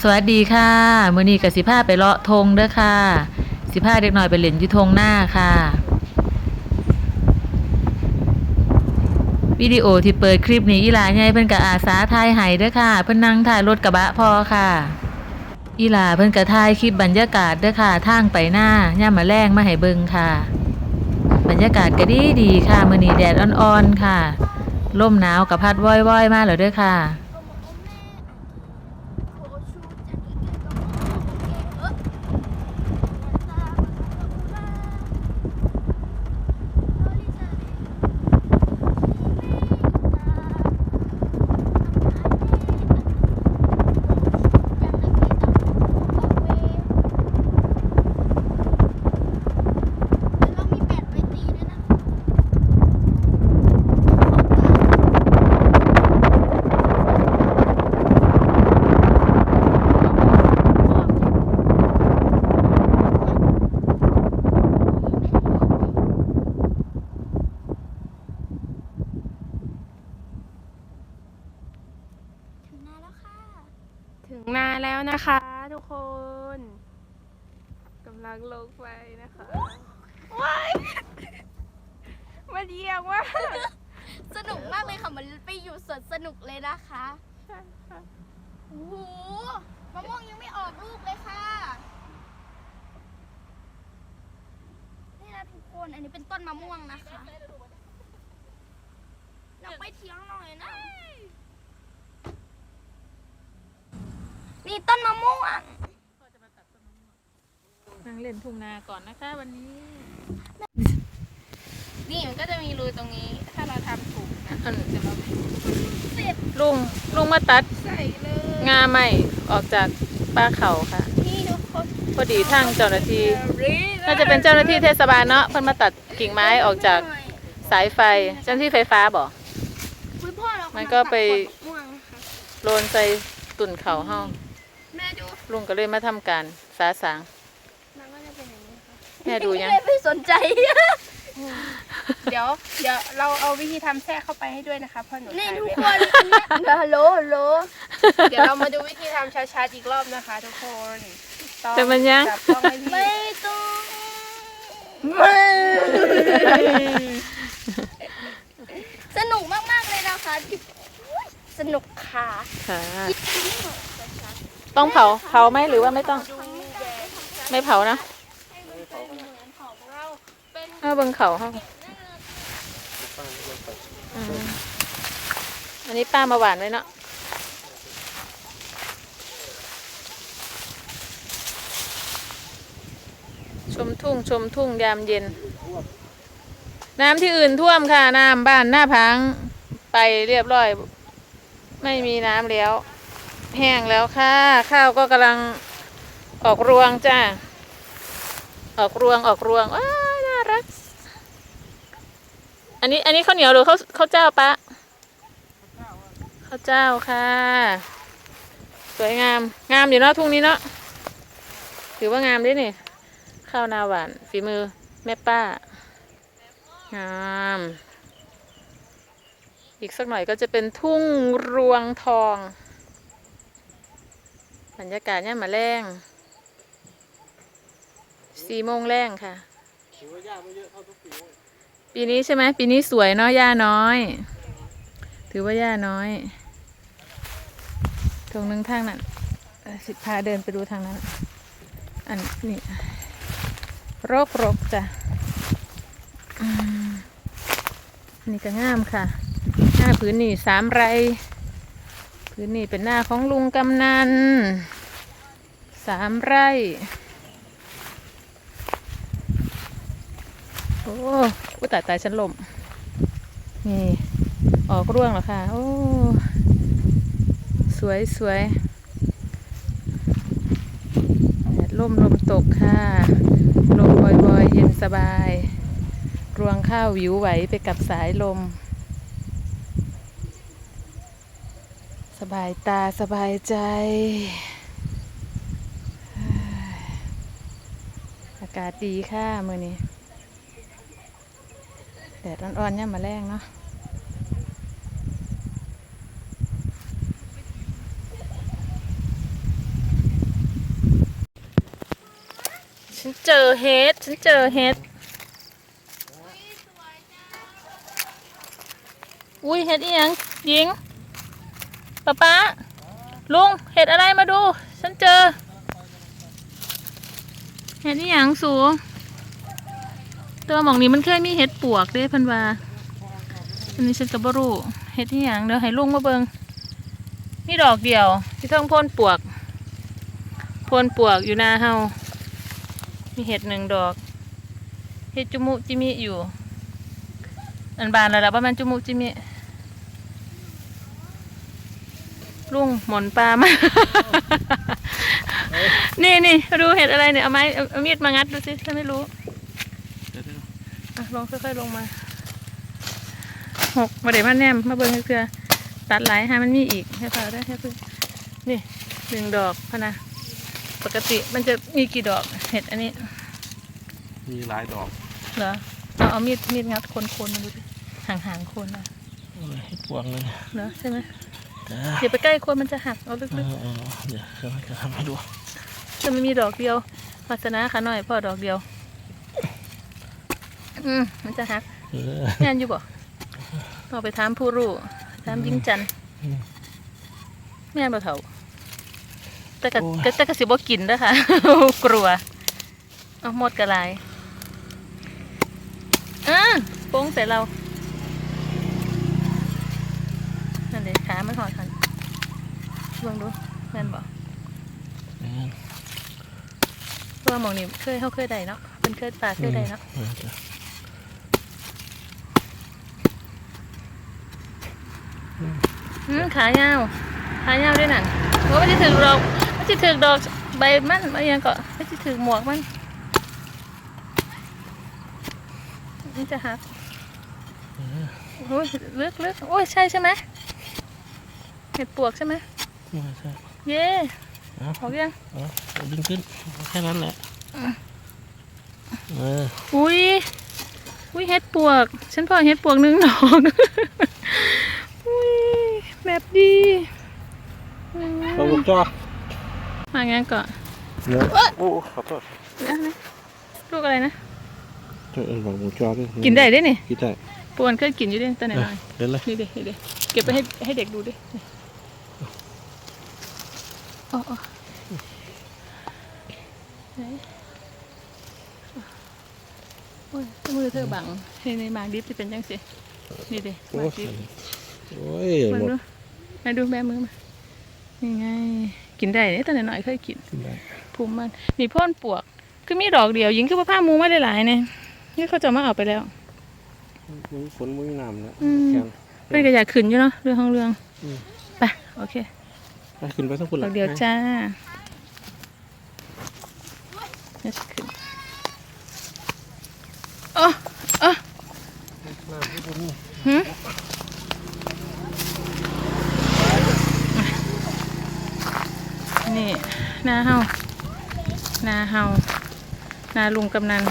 สวัสดีค่ะมื้อนี้ก็สิพาไปเลาะทงเด้อค่ะ สิพาเด็กน้อยไปเล่นอยู่ทงหน้าค่ะ วิดีโอที่เปิดคลิปนี้อีหลาใหญ่เพิ่นก็อาสาถ่ายให้เด้อค่ะ เพิ่นนั่งถ่ายรถกระบะพอค่ะ อีหลาเพิ่นก็ถ่ายคลิปบรรยากาศเด้อค่ะทางไปหน้าย่ามมาแรงมาให้เบิ่งค่ะ บรรยากาศก็ดีดีค่ะมือนี้แดดอ่อนๆค่ะ ลมหนาวกับพัดว้อยๆมาแล้วเด้อค่ะ ถึงนาแล้วนะคะทุกคนกำลังลงไปนะคะว้ายมันเยี่ยมว่ากสนุกมากเลยค่ะเหมันไปอยู่สวนสนุกเลยนะคะโอ้โหมะม่วงยังไม่ออกลูกเลยค่ะ นี่นะทุกคนอันนี้เป็นต้นมะม่วงนะคะเราไปเที่ยงหน่อยนะ นี่ต้นมะม่วงนั่งเล่นทุ่งนาก่อนนะคะวันนี้ นี่มันก็จะมีรูตรงนี้ ถ้าเราทำถูกนะอันจะเราไม่เสร็จลุงลุงมาตัดใส่เลยงาใหม่ออกจากป้าเขาค่ะ นี่ทุกคนพอดีทางเจ้าหน้าที่น่าจะเป็นเจ้าหน้าที่เทศบาลเนาะเพิ่นมาตัดกิ่งไม้ออกจากสายไฟ เจ้าหน้าที่ไฟฟ้าบ่อุ๊ยพ่อเรามันก็ไปตัดผลมะม่วงนะคะโลนใส่ตุ่นเขาเฮาแม่ดู ลุงก็เลยมาทำการสาสางมันก็จะเป็นอย่างนี้ค่ะแม่ดูยัง ไม่สนใจ เดี๋ยวเดี๋ยวเราเอาวิธีทำแทรกเข้าไปให้ด้วยนะคะเพราะหนูนี่ถ่ายทุกไว้คนฮัลโหลฮัลโหลเดี๋ยวเรามาดูวิธีทำช้าๆอีกรอบนะคะ ทุกคนต้องแต่มันยัง จับต้องให้พี่ไม่ต้องสนุกมากๆเลยนะคะที่อุ๊ยสนุกค่ะค่ะ ต้องเผาเผาไหมหรือว่าไม่ต้อง ไม่เผานะเออเบิงเขาเฮาอันนี้ป้ามาหวานไว้เนาะชมทุ่งชมทุ่งยามเย็น น้ำที่อื่นท่วมค่ะ น้ำบ้านหน้าพัง ไปเรียบร้อย ไม่มีน้ำแล้ว แห้งแล้วค่ะ ข้าวก็กำลังออกรวงจ้าออกรวงออกรวงว้าน่ารัก อันนี้อันนี้ข้าวเหนียวหรือข้าวข้าวเจ้าปะข้าวเจ้าค่ะ สวยงามงามอยู่เนาะทุ่งนี้เนาะถือว่างามด้วยนี่ข้าวนาหวานฝีมือแม่ป้างามอีกสักหน่อยก็จะเป็นทุ่งรวงทอง บรรยากาศเนี่ยมมาแรงสี่โมงแรงค่ะ ปีนี้ใช่ไหมปีนี้สวยเนาะหญ้าน้อย ถือว่าหญ้าน้อยตรงนึงทางนั้นสิพาเดินไปดูทางนั้น อันนี้รกรกจ้ะอันนี่ก็งามค่ะ หน้าพื้นนี่สามไร พื้นนี่เป็นหน้าของลุงกำนันสามไร่ โอ้อุตายตายฉันลมนี่ ออกร่วงแล้วค่ะ โอ้ สวยสวยแดดล่มลมตกค่ะลมบอยๆ เย็นสบาย รวงข้าววิวไหวไปกับสายลม สบายตาสบายใจ อากาศดีค่ะมือนี้ แดดร้อนๆเนี่ยมาแรงเนาะฉันเจอเฮดฉันเจอเฮดอุ้ยเฮดอีหยังยิง ป๊าป๊าลุงเฮ็ดอะไรมาดู ฉันเจอเฮ็ดอีหยังสูงตัวหมองนี้มันเคยมีเฮ็ดปวกเด้พันวาอันนี้ฉันกับบรูเฮ็ดอีหยังเดี๋ยวให้ลุงมาเบิงนี่ดอกเดียวที่เทิงพ่นปวกพ่นปวกอยู่หน้าเฮามีเห็ดหนึ่งดอก เห็ดจุมุจิมิอยู่ อันบานแล้วล่ะว่ามันจุมุจิมิ ลุงหมอนปลามา นี่นี่ดูเห็ดอะไรเนี่ย เอาไม้เอาเอามีดมางัดดูสิฉันไม่รู้อะลองค่อยๆลงมา หกมาเดี๋ยวมาแนมมาเบิ่งเกลือๆตัดไหลายให้มันมีอีกให้เปล่าได้ให้เพิ่งนี่หนึ่งดอกพะนะ ปกติมันจะมีกี่ดอกเห็ดอันนี้ มีหลายดอกเหรอเอาเอามีดมีดงัดคนๆมาดูดิห่างๆคนอะให้พวงเลยเหรอใช่ไหม จ้าเดี๋ยวไปใกล้คนมันจะหักเอาลึเอกอเออเดี๋ยวจะจะทำให้ดูๆจะไม่มีดอกเดียววาสนาขาหน่อยพ่อดอกเดียว อืมมันจะหักเออแน่นอยู่บ่ต้องไปถามผู้รู้ถามยิงจันทร์อืมแม่นบ่เฒ่าแต่ก็โอ้ยก็แต่ก็สิบ่กินเด้อค่ะกลัวเอาหมดกระลายอ่าโป้งใส่เรานั่นเด็ขามันหอดหันเบิ่งดูแม่นบ่เออเพราะว่าหมองนี่เคยเขาเคยได้เนาะเป็นเคยปลาเคยได้เนาะเออจ้ะอืมขายาวขายาวด้วยนั่นว่าไม่จะถือดอกไม่จะถือดอกใบมันอะไรยังก็ไม่จะถือหมวกมันนี่จะหักโอ้ยลึกลึกโอ้ยใช่ใช่ไหมเห็ดปวกใช่ไหมเออ ใช่เย่เอาออกยังเอาเอาดึงขึ้นแค่นั้นแหละเอออุ้ยอุ้ยเห็ดปวก ฉันพอเห็ดปวกหนึ่งดอกอุ้ยแบบดีอืมเอาลูกจ้อมางั้นก่อนเนื้อโอ้ขอโทษเดี๋ยวนะลูกอะไรนะเออหลงจ้อด้วยกินได้ด้วยนี่กินได้ปวนเคยกินอยู่ด้วยตอนไหนเอหอน่อยเดินเลยนี่เด็กนี่เด็กเก็บไปให้ให้เด็กดูดินี่อ๋ ออ๋อไหนโอ้ยมือเธอบังให้ในหมากดิบจะเป็นจังสินี่เด็กหโอ้มากยดิบโอ้ยมาหมดดูมาดูแม่มือมานี่ไง กินได้เนี่ยตอนไหนหน่อยเคยกินกินได้ภูมิมันนี่พ่นปวก คือมีดอกเดียวยิงคือผ้ามูมาหลายๆเนี่ยนี่เขาจะมาเอาไปแล้วมึงฝนมึงน้ำนะอืมแข็งเป็นกระยาขึ้นอยู่เนาะเรื่องของเรื่องอืมไปโอเค ไปขึ้นไปทั้งคนดละอกเดียวจ้านี่จะขึ้นโอ้โอ้หืมนี่หน้าเฮาหน้าเฮาหน้าลุงกำนัน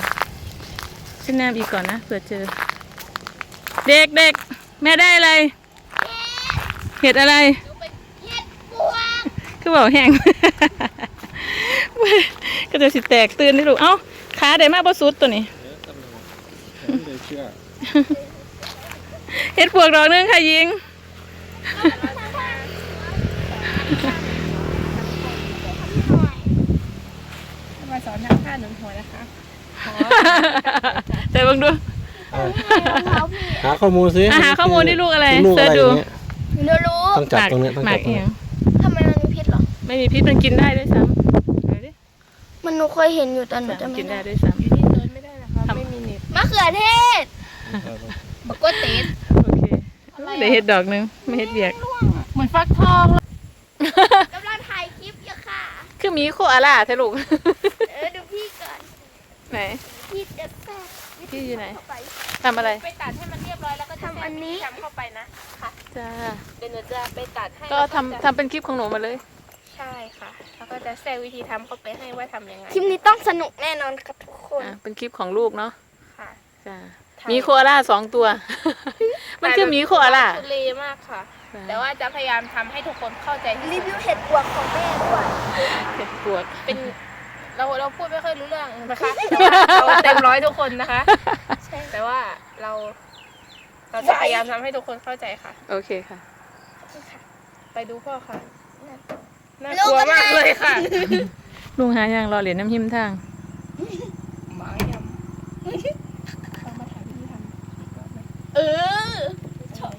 ขึ้นน้ำอีกก่อนนะเผื่อเจอ เด็กเด็กแม่ได้อะไร เห็ดอะไรเห็ดปวก คือเบาแห้งก็จะสิแตกตื่นได้ลูก เอ้าขาได้มากบ่สุดตัวนี้เชื่อเห็ดปวกดอกหนึงค่ะยิง มาสอนทำท่าหนุนหัวนะคะแต่เบิ่งดูหาข้อมูลสิอะหาข้อมูลที่ลูกอะไรลูกเสิอะร์ชไรดูอย่างเงี้ยหนูรู้ต้องจับตรงเนี้ยต้องหมาจักบตรงเอียเนี้ ไม่มีพิษมันกินได้ด้วยซ้ำเอาดิมันหนูเคยเห็นอยู่ตอนหนูจะกิไม่นได้ได้ด้วยซ้อยู่ที่เดินไม่ได้นะคะทำ ไม่มีเน็ตมะเขือเทศบักกวเตสำโอเคเดี๋ยวเห็ดดอกหนึงไม่เห็ดเบียก เหมือนฟักทองกำลังถ่ายคลิปอยู่ค่ะ คือหมีโคอาล่าใช่ลูก เออดูพี่ก่อน ไหน พี่จะแซ่บพี่อยู่ไหน เข้าไปทำอะไรไปตัดให้มันเรียบร้อยแล้วก็จะทำอันนี้ทำเข้าไปนะ จ้าเดี๋ยวหนูจะไปตัดให้ก็แล้วทำจะทำเป็นคลิปของหนูมาเลย ใช่ค่ะ แล้วก็จะแทรกวิธีทำเข้าไปให้ว่าทำยังไง คลิปนี้ต้องสนุกแน่นอนครับทุกคนอะเป็นคลิปของลูกเนาะค่ะจ้าถ่ายหมีโคอาล่าสองตัว มันคือหมีโคอาล่าทุเลมากค่ะ แต่ว่าจะพยายามทำให้ทุกคนเข้าใจที่รีสุดวิวเห็ดปวกของแม่ด้วยเห็ดปวกเป็นเราเราพูดไม่ค่อยรู้เรื่องนะคะแต่ว่าเราเต็มร้อยทุกคนนะคะแต่ว่าเรา เราจะพยายามทำให้ทุกคนเข้าใจค่ะ โอเคค่ะ ไปดูพ่อค่ะ น่ากลัวมากเลยค่ะ ลุงหายังรอเหรียญน้ำหิมทางหมายำเออชอบ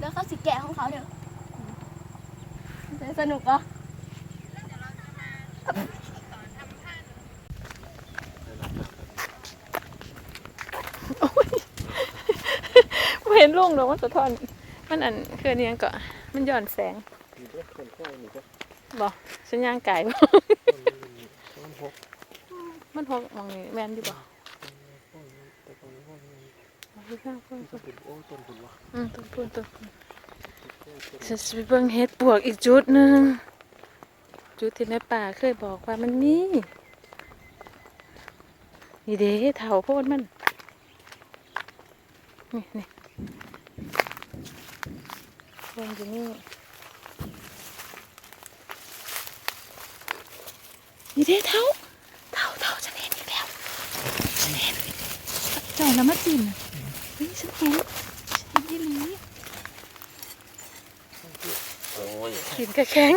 แล้วเขาสิแกะของเขาเดี๋ยวจะสนุกเหรอบ่เห็นลุงหรอกมันสะท้อน มันอันคืออันนี้ก็มันย้อนแสง บอกสัญญาณไก่บ่มันหกมองนี่แม่นอยู่บ่อืมต้นพูนต้นพูนจะไปเบิ่งเฮ็ดปวกอีกจุดหนึ่งจุดที่แม่ป่าเคยบอกว่ามันมีนี่เด้เถาโพดมันนี่นี่ลงอยู่นี่ นี่เด้เท้าเท้าเท้าฉันเห็นอีกแล้วฉันเห็นเจ้าแล้วมาจินน่ะเฮ้ยฉันเห็นฉันเห็นยี่หลีโอ้ยขินกระแข็ง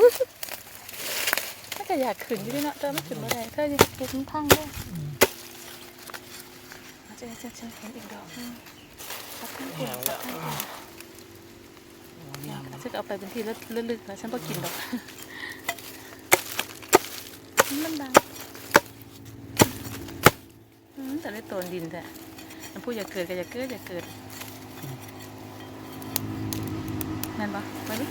ถ้าก็อยากขึ้นอยู่ด้วยเนาะเธอไม่ขึ้นมาได้เธอจะเห็นพังด้วยมาเจอเจอฉันเห็นอีกดอกหนึงสักข้างเดียวสักข้างเดียวฉันก็เอาไปเป็นที่ลึกๆนะฉันก็กินดอก มันดังอืมแต่ได้โตนดินแต่มันพูดอย่าเกิดก็อย่าเกิดอย่าเกิดแม่นปะไปดิ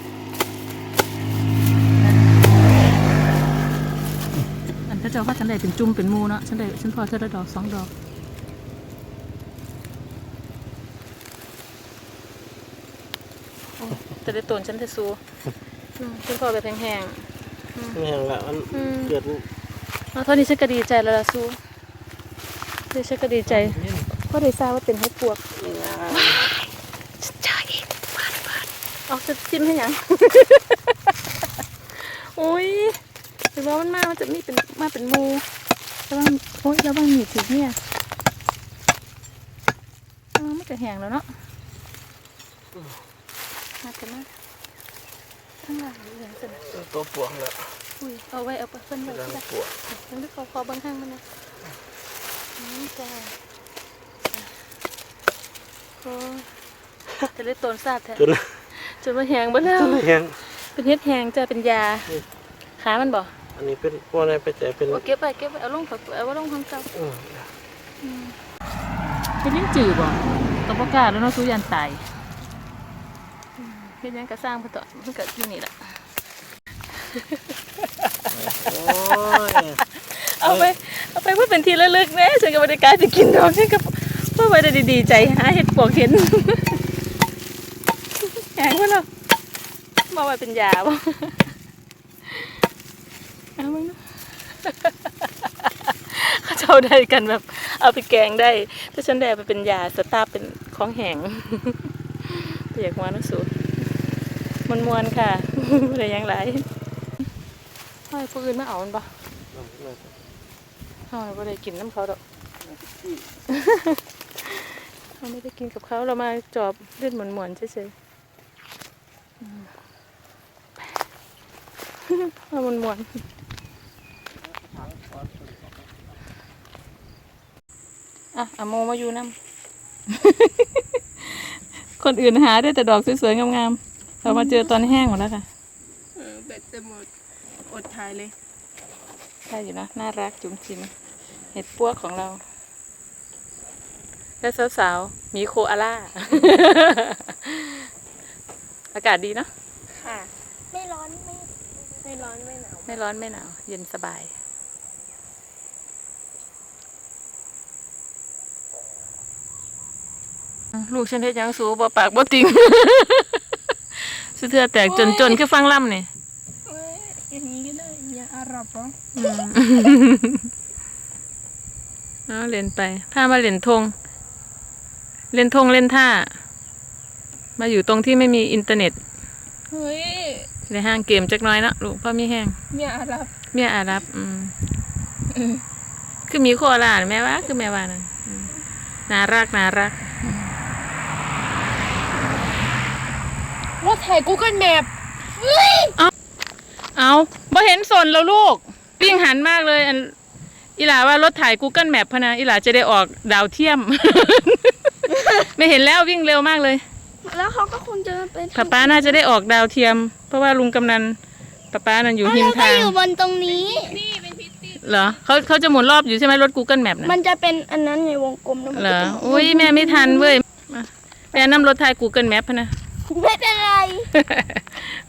อันถ้าเจ้าว่าฉันได้เป็นจุ่มเป็นหมูเนาะฉันได้ฉันพอเธอได้ดอกสองดอกโอ้แต่ได้โตนฉันจะสู้อืมฉันพอแบบแห้งไม่แห้งละมันๆอืมเกิด เอาเท่านี้ฉันก็ดีใจแล้วล่ะสู้เดี๋ยวฉันก็ดีใจเพราะได้ทราบว่าเป็นเห็ดปวกฉันเจออีกบานบานเอาจะจิ้มให้ยัง โอ้ยเห็นว่ามันมามันจะมีเป็นมาเป็นหมูแล้วบางโอ้ยแล้วบางหนีบถึงเนี่ยเออมันจะแห้งแล้วเนาะมากันมาข้างหลังนี่อย่างสนะตัวปวงแล้ว อุ้ยเอาไว้เอาไปเพิ่นไว้รังที่ละปวงยังไม่พอพอบางข้างมันนะนี่จ้าโอ้จะเล่นต้นซาดแท้จนจนมาแหงบ่แล้วจนแห้งเป็นเฮ็ดแหงจ้าเป็นยาขามันบ่อันนี้เป็นพวกอะไรไปแต่เป็นโอ้เก็บไปเก็บไปเอาลงฝักเอาไว้ลงข้างเก่าเออเป็นลิ้นจือบ่ตบกล้าแล้วเนาะสู้ยันตายอืมเฮ็ดหยังก็สร้างเพิ่นต่อเพิ่นก็อยู่นี่ล่ะโอ้ย เอาไปเอาไปเพื่อเป็นที่ระลึกแน่ฉันก็บริการจะกินดอกฉันก็เพื่อไว้ได้ดีๆใจหาเห็ดปวกเห็นแหงว่าเรามาไว้เป็นยาบ่เอามึงนะเขาเจ้าได้กันแบบ เอาไปแกงได้ ถ้าฉันได้ไปเป็นยาสตาร์เป็นของแหงเปียกมานุสูมวนมวนๆค่ะอะไรยังไร ให้ผู้อื่นมาเอามันปะเราไม่ได้กินน้ำเขาดอกเราไม่ได้กินกับเขาเรามาจอบเล่นหมวนๆเฉยๆอืมเราหมวนๆอะอะโมมาอยู่น้ำคนอื่นหาได้แต่ดอกสวยๆงามๆเรามาเจอตอนแห้งหมดแล้วค่ะเออแบตจะหมด อดทายเลยใช่อยู่นะ น่ารักจุ๋มจิมเห็ดปวกของเรา และสาวๆมีโคอาล่า อากาศดีเนาะค่ะ ไม่ร้อนไม่ไม่ร้อนไม่หนาวไม่ร้อนไม่หนาว เย็นสบาย ลูกฉันเฮ็ดหยังสูบ่ปากบ่ติง สุเทือแตกจนจนคือฟังล่ำนี่เอ้ย อย่างนี้ก็ได้อย่าอาหรับเอาเล่นไปพามาเล่นทงเล่นทงเล่นท่า มาอยู่ตรงที่ไม่มีอินเทอร์เน็ตเฮ้ยในห้างเกมจักหน้อยเนาะลูกพ่อมีแห้งอย่าอารับเมียอารับอืมคือมีโคอาลาแม่ว่า คือแม่ว่านั่นอืมน่ารักน่ารักรถถ่าย Google Map เอา บ่เห็นสนแล้วลูก วิ่งหันมากเลยอันอีหลาว่ารถถ่าย Google Map พะนะอีหลาจะได้ออกดาวเทียม ไม่เห็นแล้ววิ่งเร็วมากเลยแล้วเขาก็คงจะเป็นป้าป้าน่าจะได้ออกดาวเทียม เพราะว่าลุงกำนันป้าป้านั่นอยู่หิมเราก็ทางอยู่บนตรงนี้เหรอเขาเขาจะหมุนรอบอยู่ใช่ไหมรถ Google Map นะมันจะเป็นอันนั้นไงวงกลมแล้วมันเหรก็อจะอุ้ยแม่ไม่ทันเว้ยมาแม่นำรถถ่าย Google Map พะนะ ไม่เป็นไร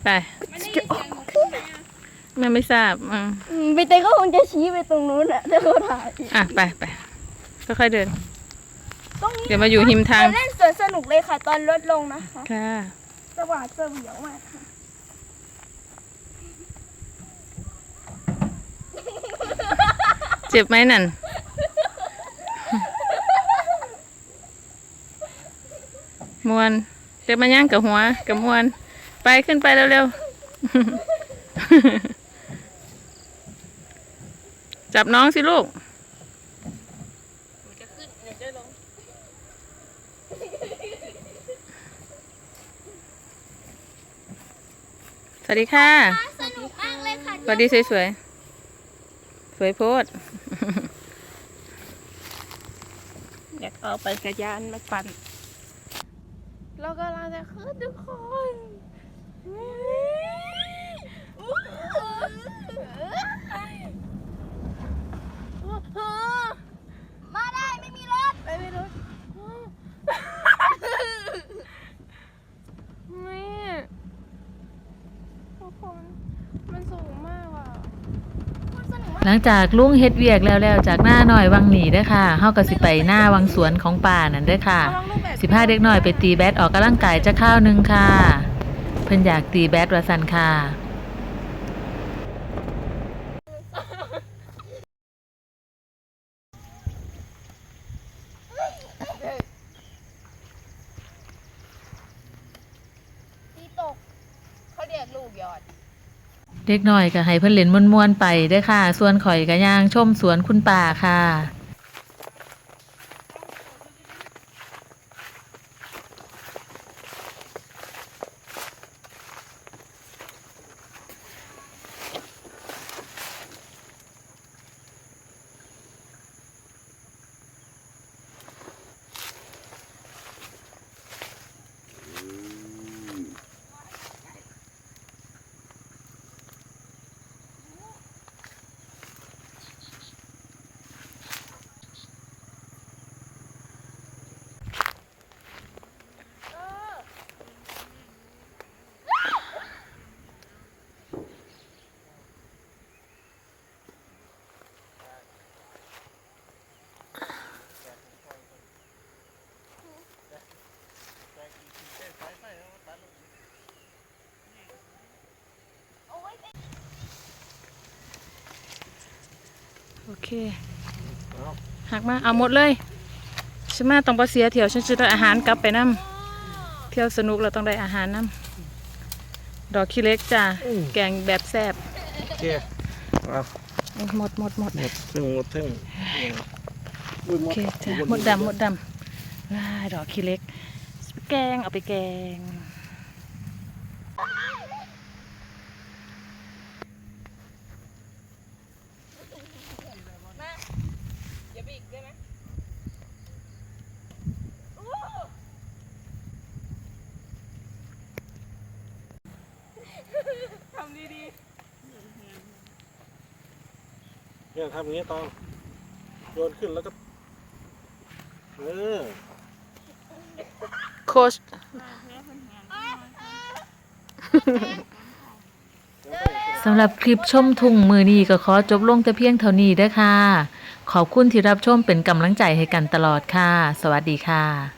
ไป แม่ไม่ทราบอ่าอืมไปเต้ก็คงจะชี้ไปตรงนู้นอะถ้าเขาถ่ายอะไปไปค่อยๆเดิน ตรงนี้เดี๋ยวมาอยู่หิมทางไปเล่นสวนสนุกเลยค่ะ ตอนรถลงนะคะค่ะ สว่างเสวียวมากค่ะเจ็บไหมนั่น มวนเดี๋ยวมาย่างกับหัวกับมวน ไปขึ้นไปเร็วๆ จับน้องสิลูกสวัสดีค่ะ สนุกมากเลยค่ะสวัสดีสวยๆสวยโพดอยากเอาไปกระยานมาปั่นเรากำลังจะขึ้นทุกคน มาได้ไม่มีรถ ไปไม่รถไม่ทุกคน มันสูงมากอะ หลังจากลุงเฮ็ดเวียกแล้วแล้วจากหน้าหน่อยวังหนีได้ค่ะเฮาก็สิไปหน้าวังสวนของป่านั่นได้ค่ะ สิพาเด็กน้อยไปตีแบดออกกำลังกายจะข้าวนึงค่ะ เพิ่นอยากตีแบดว่าซั่นค่ะ ตีตก เขาเรียกลูกยอด เด็กน้อยก็ให้เพิ่นเล่นม่วนๆไปเด้อค่ะ ส่วนข่อยก็ย่างชมสวนคุณป่าค่ะ เคหักมาเอาหมดเลยฉันมาต้องบ่เสียเที่ยวฉันจะได้อาหารกลับไปนํเที่ยวสนุกเราต้องได้อาหารนํดอกขี้เล็กจ้าแกงแบบแซ่บโอเคเอาหมดหมดหมดหมดถึงหมดถึงอุ้ยหโอมดเคจ้าหมดดำหมดดำว้ายดอกขี้เล็ก แกงเอาไปแกง อย่าบีกได้ไหมทำดีเนี่ยทำอย่างนี้ตองโยนขึ้นแล้วก็ เออ โค้ชสำหรับคลิปชมทุ่งมือนี้ก็ขอจบลงแต่เพียงเท่านี้เด้อค่ะ ขอบคุณที่รับชมเป็นกำลังใจให้กันตลอดค่ะ สวัสดีค่ะ